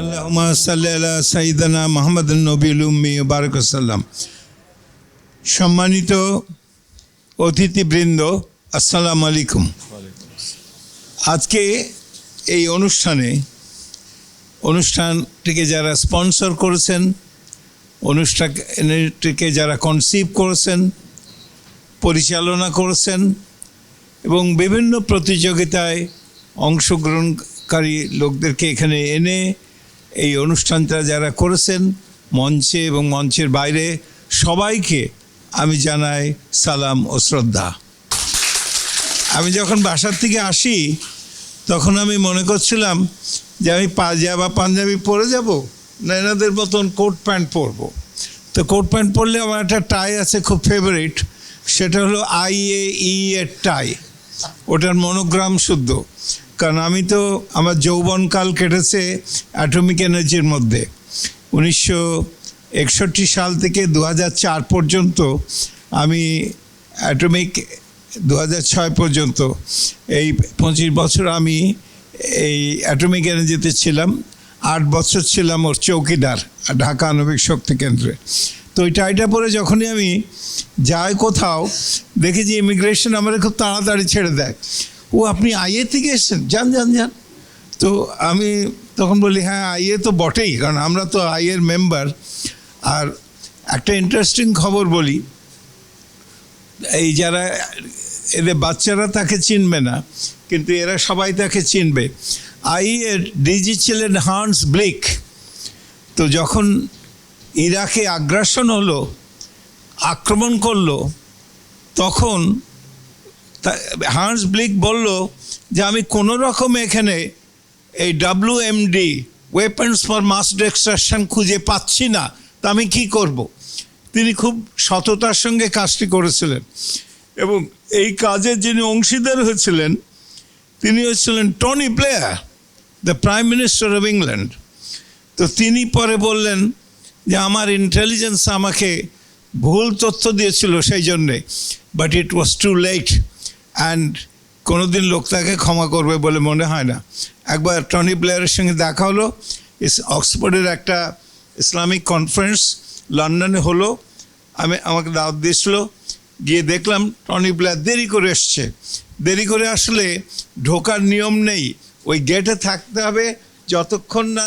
আল্লাহুম্মা সাল্লি আলা সাইয়্যিদানা মুহাম্মাদিন নবীল উম্মি ওয়া বারাক সাল্লাম সম্মানিত অতিথিবৃন্দ, আসসালামু আলাইকুম। আজকে এই অনুষ্ঠানে অনুষ্ঠানটিকে যারা স্পন্সর করেছেন, অনুষ্ঠানটিকে যারা কনসিভ করেছেন, পরিচালনা করেছেন এবং বিভিন্ন প্রতিযোগিতায় অংশগ্রহণকারী লোকদেরকে এখানে এনে এই অনুষ্ঠানটা যারা করেছেন মঞ্চে এবং মঞ্চের বাইরে, সবাইকে আমি জানাই সালাম ও শ্রদ্ধা। আমি যখন বাসার থেকে আসি, তখন আমি মনে করছিলাম যে আমি পাজামা পাঞ্জাবি পরে যাব, না এনাদের মতন কোট প্যান্ট পরবো। তো কোট প্যান্ট পরলে আমার একটা টাই আছে খুব ফেভারিট সেটা হলো আই এ ই এর টাই ওটার মনোগ্রাম শুদ্ধ। কারণ আমি তো আমার যৌবনকাল কেটেছে অ্যাটমিক এনার্জির মধ্যে। উনিশশো একষট্টি সাল থেকে দু চার পর্যন্ত আমি অ্যাটমিক দু ছয় পর্যন্ত এই পঁচিশ বছর আমি এই অ্যাটমিক এনার্জিতে ছিলাম। আট বছর ছিলাম ওর চৌকিদার, ঢাকা আণবিক শক্তি কেন্দ্রে। তো ওই টাইটা পরে যখনই আমি যাই কোথাও, দেখি যে ইমিগ্রেশন আমার খুব তাড়াতাড়ি ছেড়ে দেয়। ও, আপনি আইএ থেকে এসেছেন? যান যান যান। তো আমি তখন বলি হ্যাঁ আইএ তো বটেই, কারণ আমরা তো আইএর মেম্বার। আর একটা ইন্টারেস্টিং খবর বলি, এই যারা, এদের বাচ্চারা তাকে চিনবে না, কিন্তু এরা সবাই তাকে চিনবে। আই এর ডিজি ছিলেন হান্স ব্লিক। তো যখন ইরাকে আগ্রাসন হলো, আক্রমণ করল, তখন হান্স ব্লিক বলল যে আমি কোনো রকম এখানে এই W MD weapons for mass destruction খুঁজে পাচ্ছি না। তা আমি কি করব। তিনি খুব সততার সঙ্গে কাজটি করেছিলেন এবং এই কাজে যিনি অংশীদার হয়েছিলেন, তিনি হচ্ছিলেন Tony Blair the prime minister of England তো তিনি পরে বললেন যে আমার ইন্টেলিজেন্স আমাকে ভুল তথ্য দিয়েছিল সেই জন্যে but it was too late and কোনোদিন লোক তাকে ক্ষমা করবে বলে মনে হয় না। একবার টনি প্লেয়ারের সঙ্গে দেখা হলো। অক্সফোর্ডের একটা ইসলামিক কনফারেন্স লন্ডনে হলো। আমি, আমাকে দাওয়াত দিয়েছিল। গিয়ে দেখলাম টনি প্লেয়ার দেরি করে এসছে। দেরি করে আসলে ঢোকার নিয়ম নেই। ওই গেটে থাকতে হবে। যতক্ষণ না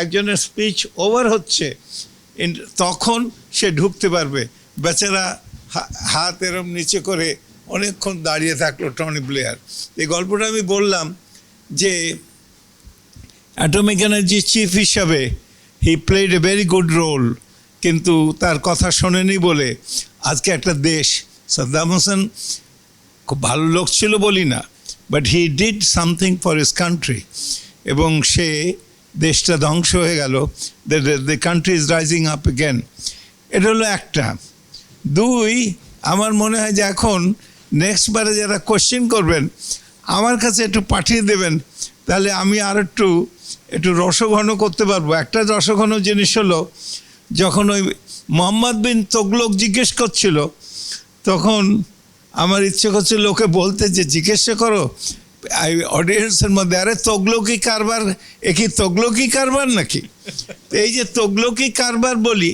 একজনের স্পিচ ওভার হচ্ছে তখন সে ঢুকতে পারবে। বেচারা হাত এরম নিচে করে অনেকক্ষণ দাঁড়িয়ে থাকল টনি প্লেয়ার এই গল্পটা আমি বললাম যে অ্যাটমিক এনার্জি চিফ হিসাবে he played a very good role কিন্তু তার কথা শোনেনি বলে আজকে একটা দেশ, সাদ্দাম হোসেন খুব ভালো লোক ছিল বলি না but he did something for his country এবং সে দেশটা ধ্বংস হয়ে গেল the country is rising up again এটা হলো একটা। দুই, আমার মনে হয় যে এখন নেক্সট বারে যারা কোশ্চেন করবেন, আমার কাছে একটু পাঠিয়ে দেবেন, তাহলে আমি আর একটু একটু রসঘন করতে পারব। একটা রসঘন জিনিস হলো, যখন ওই মোহাম্মদ বিন তোগলোক জিজ্ঞেস করছিল, তখন আমার ইচ্ছে করছে লোকে বলতে যে, জিজ্ঞাসা করো অডিয়েন্সের মধ্যে, আরে তগলকি কারবার, এ কি তগলকি কারবার নাকি? এই যে তগলকি কারবার বলি,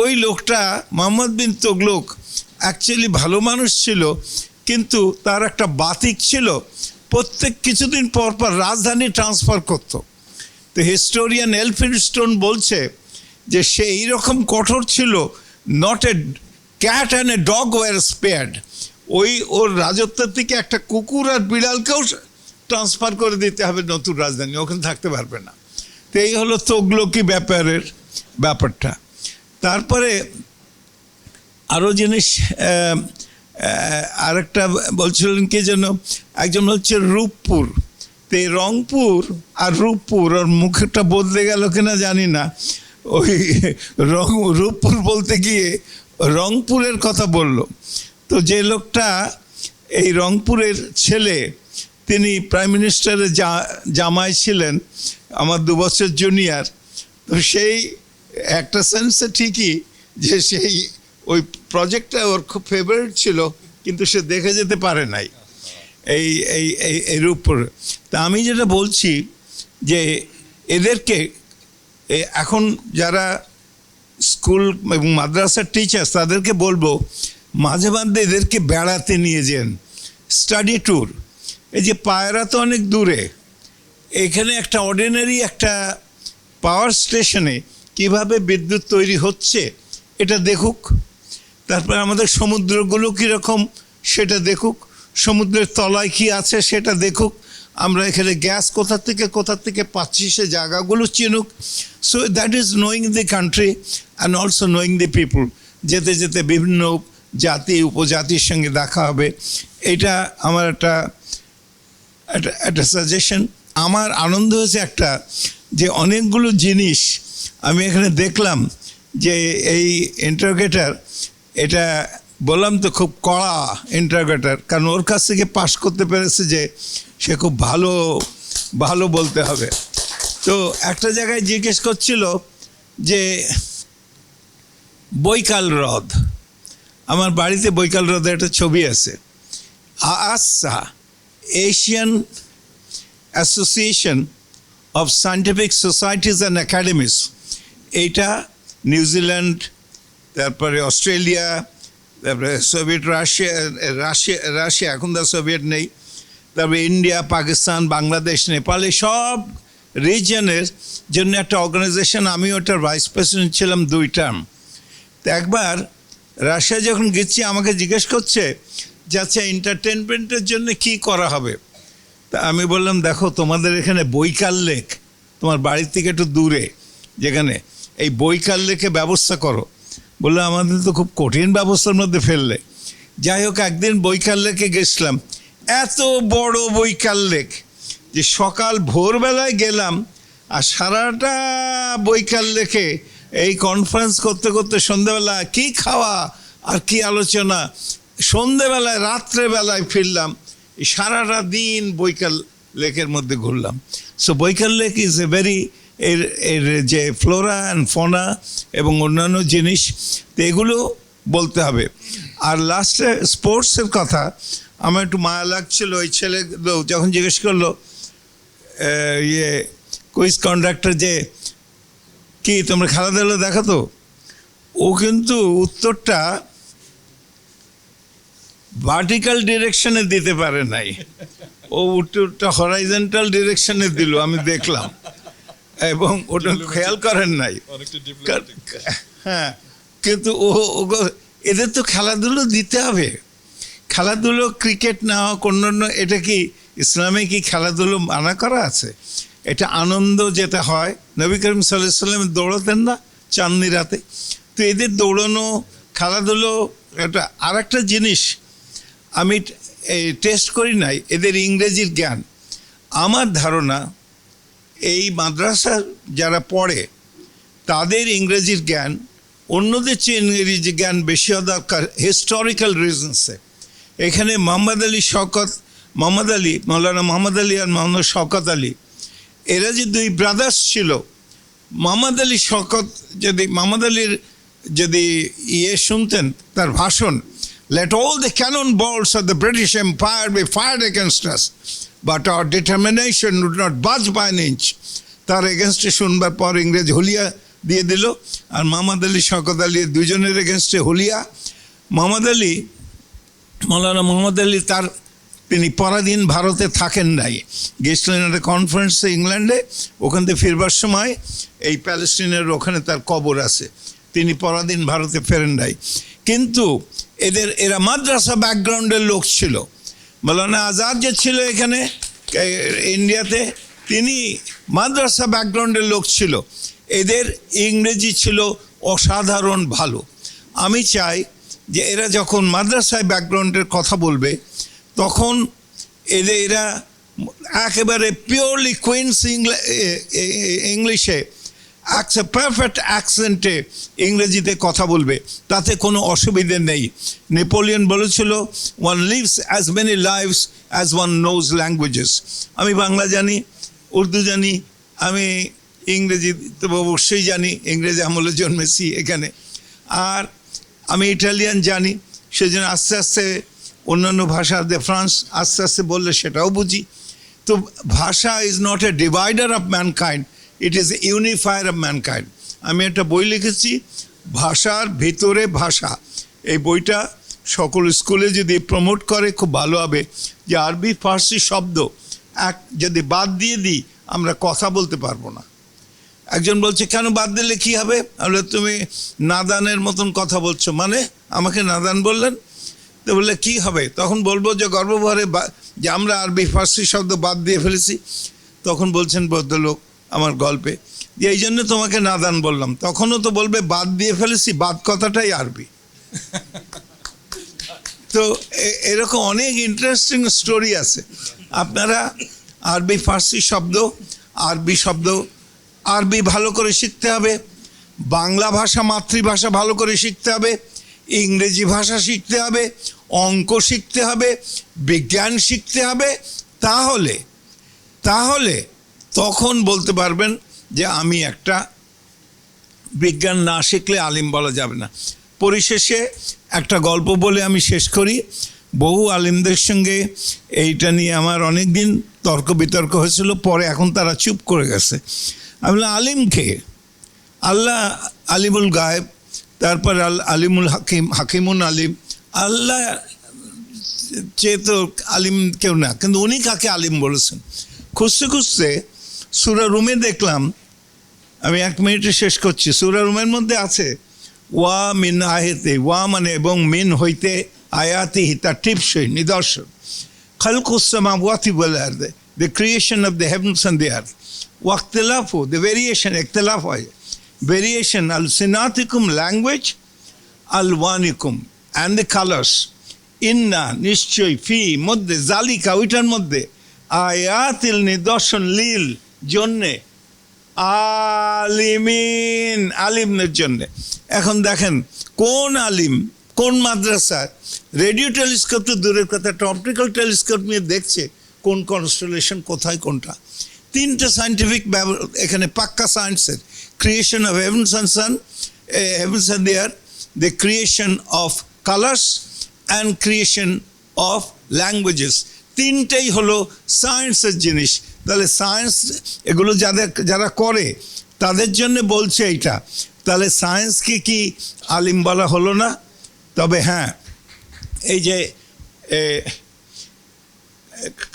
ওই লোকটা, মোহাম্মদ বিন তগলক অ্যাকচুয়ালি ভালো মানুষ ছিল, কিন্তু তার একটা বাতিক ছিল। প্রত্যেক কিছুদিন পর পর রাজধানী ট্রান্সফার করতো। তো হিস্টোরিয়ান এলফিনস্টোন বলছে যে, সে এইরকম কঠোর ছিল not a cat and a dog war spared ওই ওর রাজত্বের থেকে একটা কুকুর আর বিড়ালকেও ট্রান্সফার করে দিতে হবে নতুন রাজধানী, ওখানে থাকতে পারবে না। তো এই হলো তগলকি ব্যাপারের ব্যাপারটা। তারপরে আরও জিনিস আরেকটা বলছিলেন কি যেন, একজন হচ্ছে রূপপুর। তো এই রংপুর আর রূপপুর, ওর মুখটা বদলে গেল কিনা জানি না। ওই রং, রূপপুর বলতে গিয়ে রংপুরের কথা বলল। তো যে লোকটা, এই রংপুরের ছেলে, তিনি প্রাইম মিনিস্টারের জামাই ছিলেন, আমার দু বছর জুনিয়র। তো সেই, একটা সেন্সে ঠিকই যে সেই ওই প্রজেক্টটা ওর খুব ফেভারিট ছিল, কিন্তু সে দেখে যেতে পারে নাই এই এই এই, এর উপর। তা আমি যেটা বলছি যে এদেরকে এখন যারা স্কুল এবং মাদ্রাসার টিচার্স তাদেরকে বলব, মাঝে মাঝে এদেরকে বেড়াতে নিয়ে যান। স্টাডি ট্যুর এই যে পায়রা তো অনেক দূরে। এখানে একটা অর্ডিনারি একটা পাওয়ার স্টেশনে কীভাবে বিদ্যুৎ তৈরি হচ্ছে, এটা দেখুক। তারপর আমাদের সমুদ্রগুলো কীরকম সেটা দেখুক। সমুদ্রের তলায় কি আছে সেটা দেখুক। আমরা এখানে গ্যাস কোথা থেকে কোথা থেকে পাচ্ছি সে জায়গাগুলো চিনুক। So that is knowing the country and also knowing the people যেতে যেতে বিভিন্ন জাতি, উপজাতির সঙ্গে দেখা হবে। এটা আমার একটা একটা সাজেশন আমার আনন্দ হয়েছে একটা, যে অনেকগুলো জিনিস আমি এখানে দেখলাম যে এই ইন্টারোগেটার এটা বললাম তো খুব কড়া ইন্টারগ্রেটার কারণ ওর কাছ থেকে পাশ করতে পেরেছে যে সে খুব ভালো ভালো বলতে হবে। তো একটা জায়গায় জিজ্ঞেস করছিল যে, বৈকাল হ্রদ আমার বাড়িতে বৈকাল হ্রদের একটা ছবি আছে। আচ্ছা Asian association of scientific societies and academies এইটা নিউজিল্যান্ড তারপরে অস্ট্রেলিয়া, তারপরে সোভিয়েত রাশিয়া রাশিয়া রাশিয়া, এখন তো সোভিয়েত নেই। তারপরে ইন্ডিয়া, পাকিস্তান, বাংলাদেশ, নেপাল সব রিজনের জন্য একটা অর্গানাইজেশন আমি ওটার ভাইস প্রেসিডেন্ট ছিলাম দুই টার্ম তো একবার রাশিয়া যখন গেছি, আমাকে জিজ্ঞেস করছে যে আচ্ছা এন্টারটেনমেন্টের জন্য কি করা হবে? তা আমি বললাম, দেখো, তোমাদের এখানে বৈকাল লেক, তোমার বাড়ির থেকে একটু দূরে, যেখানে এই বৈকাল লেকে ব্যবস্থা করো। বলল, আমাদের তো খুব কঠিন ব্যবস্থার মধ্যে ফেললে। যাই হোক, একদিন বৈকাল লেকে গেছিলাম। এত বড় বৈকাল লেক যে সকাল ভোরবেলায় গেলাম আর সারাটা বৈকাল লেকে এই কনফারেন্স করতে করতে সন্ধ্যেবেলা কি খাওয়া আর কি আলোচনা সন্ধ্যেবেলায় রাত্রেবেলায় ফিরলাম। সারাটা দিন বৈকাল লেকের মধ্যে ঘুরলাম। So Baikal lake is a very uh uh যে ফ্লোরা অ্যান্ড ফোনা এবং অন্যান্য জিনিস, তো এগুলো বলতে হবে। আর লাস্টে স্পোর্টসের কথা, আমার একটু মায়া লাগছিল, ওই ছেলে যখন জিজ্ঞেস করল ইয়ে কুইজ কন্ডাক্টর যে, কি, তোমরা খেলাধুলা দেখো তো? ও কিন্তু উত্তরটা ভার্টিক্যাল ডিরেকশনে দিতে পারে নাই। ও উত্তরটা হরাইজেন্টাল ডিরেকশনে দিল, আমি দেখলাম। এবং ওটা খেয়াল করেন নাই। হ্যাঁ কিন্তু ও এদের তো খেলাধুলো দিতে হবে। খেলাধুলো ক্রিকেট না হোক অন্যান্য এটা কি ইসলামে কি খেলাধুলো মানা করা আছে? এটা আনন্দ যেটা হয় নবী করিম সাল্লাহ সাল্লাম দৌড়াতেন না চাঁদনি রাতে। তো এদের দৌড়ানো খেলাধুলো এটা আর একটা জিনিস আমি টেস্ট করি নাই এদের ইংরেজির জ্ঞান। আমার ধারণা এই মাদ্রাসা যারা পড়ে, তাদের ইংরেজির জ্ঞান, অন্যদের চেয়ে ইংরেজি জ্ঞান বেশি হওয়া দরকার হিস্টোরিক্যাল রিজনসে এখানে মোহাম্মদ আলী শওকত, মোহাম্মদ আলী, মৌলানা মোহাম্মদ আলী আর মোহাম্মদ শওকত আলী, এরা যে দুই ব্রাদার্স ছিল, মোহাম্মদ আলী শওকত যদি, মোহাম্মদ আলীর যদি ইয়ে শুনতেন, তার ভাষণ let all the cannon balls of the British empire be fire against us but our determination would not budge by inch. তার এগেনস্টে শুনবার পর ইংরেজ হুলিয়া দিয়ে দিল। আর মামাদ আলী, শওকত আলী দুজনের এগেনস্টে হুলিয়া। মোহাম্মদ আলী, মৌলানা মোহাম্মদ আলী তার, তিনি পরাধীন ভারতে থাকেন নাই। গেছিলেন একটা কনফারেন্সে ইংল্যান্ডে ওখান থেকে ফিরবার সময় এই প্যালেস্টিনের ওখানে তার কবর আছে। তিনি পরাধীন ভারতে ফেরেন নাই। কিন্তু এদের, এরা মাদ্রাসা ব্যাকগ্রাউন্ডের লোক ছিল। মৌলানা আজাদ যে ছিল এখানে ইন্ডিয়াতে তিনি মাদ্রাসা ব্যাকগ্রাউন্ডের লোক ছিল। এদের ইংরেজি ছিল অসাধারণ ভালো। আমি চাই যে এরা যখন মাদ্রাসায় ব্যাকগ্রাউন্ডের কথা বলবে, তখন এদের, এরা একেবারে পিওরলি কুইন্স ইংলিশে পারফেক্ট অ্যাকসেন্টে ইংরেজিতে কথা বলবে। তাতে কোনো অসুবিধে নেই। নেপোলিয়ন বলেছিল one lives as many lives as one knows languages আমি বাংলা জানি, উর্দু জানি, আমি ইংরেজি তো অবশ্যই জানি, ইংরেজি আমলে জন্মেছি এখানে। আর আমি ইটালিয়ান জানি, সেজন্য আস্তে আস্তে অন্যান্য ভাষা দে ফ্রান্স আস্তে আস্তে বললে সেটাও বুঝি। তো ভাষা is not a divider of mankind it is unifier of mankind আমি একটা বই লিখেছি, ভাষার ভেতরে ভাষা। এই বইটা সকল স্কুলে যদি প্রমোট করে, খুব ভালো হবে। যে আরবি, ফার্সি শব্দ এক যদি বাদ দিয়ে দিই, আমরা কথা বলতে পারব না। একজন বলছে, কেন বাদ দিলে কী হবে? বলে, তুমি নাদানের মতন কথা বলছো। মানে আমাকে নাদান বললেন। তো বললে, কি হবে? তখন বলব যে, গর্বভরে যে আমরা আরবি, ফার্সি শব্দ বাদ দিয়ে ফেলেছি। তখন বলছেন ভদ্রলোক আমার গল্পে। যে এই জন্য তোমাকে নাদান বললাম। তখনও তো বলবে, বাদ দিয়ে ফেলেছি, বাদ কথাটাই আরবি। তো এরকম অনেক ইন্টারেস্টিং স্টোরি আছে। আপনারা আরবি, ফার্সি শব্দ, আরবি শব্দ, আরবি ভালো করে শিখতে হবে। বাংলা ভাষা, মাতৃভাষা ভালো করে শিখতে হবে। ইংরেজি ভাষা শিখতে হবে। অঙ্ক শিখতে হবে। বিজ্ঞান শিখতে হবে। তাহলে তাহলে তখন বলতে পারবেন যে আমি একটা বিজ্ঞান না শিখলে আলিম বলা যাবে না। পরিশেষে একটা গল্প বলে আমি শেষ করি। বহু আলিমদের সঙ্গে এইটা নিয়ে আমার অনেক দিন তর্ক বিতর্ক হয়েছিল, পরে এখন তারা চুপ করে গেছে। আমি আলিমকে আল্লাহ আলিমুল গায়েব, তারপর আল আলিমুল হাকিম, হাকিমুন আলিম। আল্লাহ চেয়ে তো আলিম কেউ না, কিন্তু উনি কাকে আলিম বলেছেন? খুঁজতে খুঁজতে সুরা রুমে দেখলাম, আমি এক মিনিটে শেষ করছি, সুরা রুমের মধ্যে আছে, ওয়া মিন আহেতে ওয়া মানে এবং মিন হইতে আয়াতি তার টিপসই, নিদর্শন। খালকুসামা ওয়াতি বলে আর the creation of the heavens and the earth ওয়াক্তলাফ the variation একতলাফ হয়। ভেরিয়েশন আল সিনাতিকুম ল্যাঙ্গুয়েজ আল ওয়ানিকুম অ্যান্ড দ্য কালার্স ইন্না, নিশ্চয়ই, ফি, মধ্যে, জালিকা, ওইটার মধ্যে। আয়াতিল নিদর্শন, লীল। জন্যে। আলিমিন, আলিমদের জন্য। এখন দেখেন, কোন আলিম, কোন মাদ্রাসায় রেডিও টেলিস্কোপ তো দূরের কথা একটা অপটিক্যাল টেলিস্কোপ নিয়ে দেখছে কোন কনস্টেলেশন কোথায় কোনটা। তিনটে সাইন্টিফিক এখানে পাক্কা সায়েন্সের creation of heavens and sun heavens and there the creation of colours and creation of languages তিনটেই হলো সায়েন্সের জিনিস। তাহলে সায়েন্স এগুলো যাদের, যারা করে, তাদের জন্য বলছে এইটা। তাহলে সায়েন্সকে কি আলিম বলা হলো না? তবে হ্যাঁ এই যে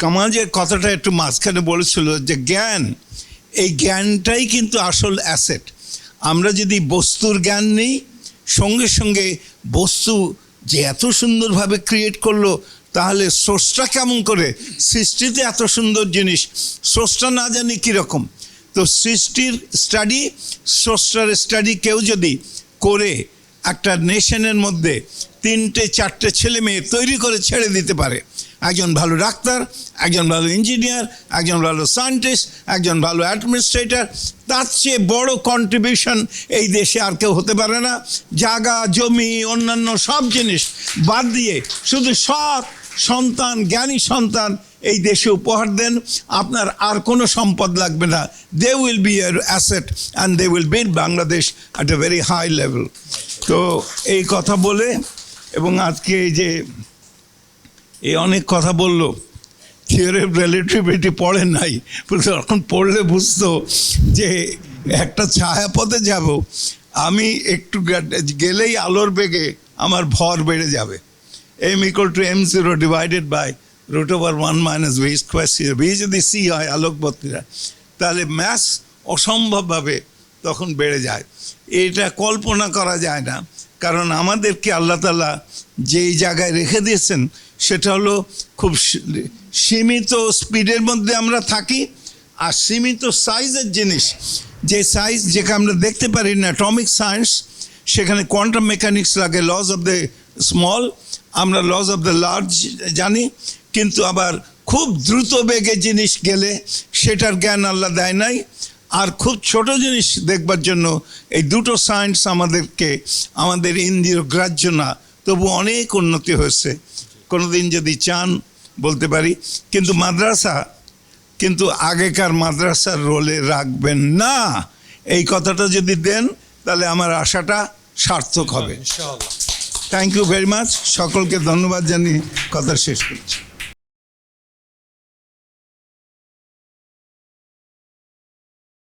কামাল যে কথাটা একটু মাঝখানে বলেছিল যে জ্ঞান, এই জ্ঞানটাই কিন্তু আসল অ্যাসেট আমরা যদি বস্তুর জ্ঞান নিই, সঙ্গে সঙ্গে বস্তু যে এত সুন্দরভাবে ক্রিয়েট করল তাহলে স্রষ্টা কেমন করে? সৃষ্টিতে এত সুন্দর জিনিস। স্রষ্টা না জানি কীরকম। তো সৃষ্টির স্টাডি স্রষ্টার স্টাডি কেউ যদি করে একটা নেশনের মধ্যে তিনটে, চারটে ছেলে মেয়ে তৈরি করে ছেড়ে দিতে পারে। একজন ভালো ডাক্তার, একজন ভালো ইঞ্জিনিয়ার একজন ভালো সায়েন্টিস্ট একজন ভালো অ্যাডমিনিস্ট্রেটর তার চেয়ে বড় কন্ট্রিবিউশন এই দেশে আর কেউ হতে পারে না। জায়গা, জমি, অন্যান্য সব জিনিস বাদ দিয়ে শুধু সৎ সন্তান, জ্ঞানী সন্তান এই দেশে উপহার দেন। আপনার আর কোনো সম্পদ লাগবে না। They will be your asset and they will build Bangladesh at a very high level তো এই কথা বলে এবং আজকে এই যে এই অনেক কথা বলল থিওরি অফ রিলেটিভিটি পড়ে নাই কিন্তু এখন পড়লে বুঝতো যে একটা ছায়াপথে যাব, আমি একটু গেলেই আলোর বেগে আমার ভর বেড়ে যাবে। Equal to M zero divided by root over one minus V square C V যদি সি হয় আলোকবর্তীরা তাহলে ম্যাথস অসম্ভবভাবে তখন বেড়ে যায়। এটা কল্পনা করা যায় না। কারণ আমাদেরকে আল্লাহ তালা যেই জায়গায় রেখে দিয়েছেন, সেটা হলো খুব সীমিত স্পিডের মধ্যে আমরা থাকি আর সীমিত সাইজের জিনিস। যে সাইজ যেটা আমরা দেখতে পারি না অ্যাটমিক সায়েন্স সেখানে কোয়ান্টাম মেকানিক্স লাগে লজ অফ দ্য স্মল আমরা লজ অফ দ্য লার্জ জানি, কিন্তু আবার খুব দ্রুত বেগে জিনিস গেলে সেটার জ্ঞান আল্লাহ দেয় নাই। আর খুব ছোট জিনিস দেখবার জন্য এই দুটো সায়েন্স আমাদেরকে, আমাদের ইন্দ্রিয় গ্রাহ্য না, তবু অনেক উন্নতি হয়েছে। কোনোদিন যদি চান, বলতে পারি, কিন্তু মাদ্রাসা, কিন্তু আগেকার মাদ্রাসার রোলে রাখবেন না। এই কথাটা যদি দেন, তাহলে আমার আশাটা সার্থক হবে। থ্যাংক ইউ ভেরি মাচ সকলকে ধন্যবাদ জানিয়ে কথা শেষ করছি।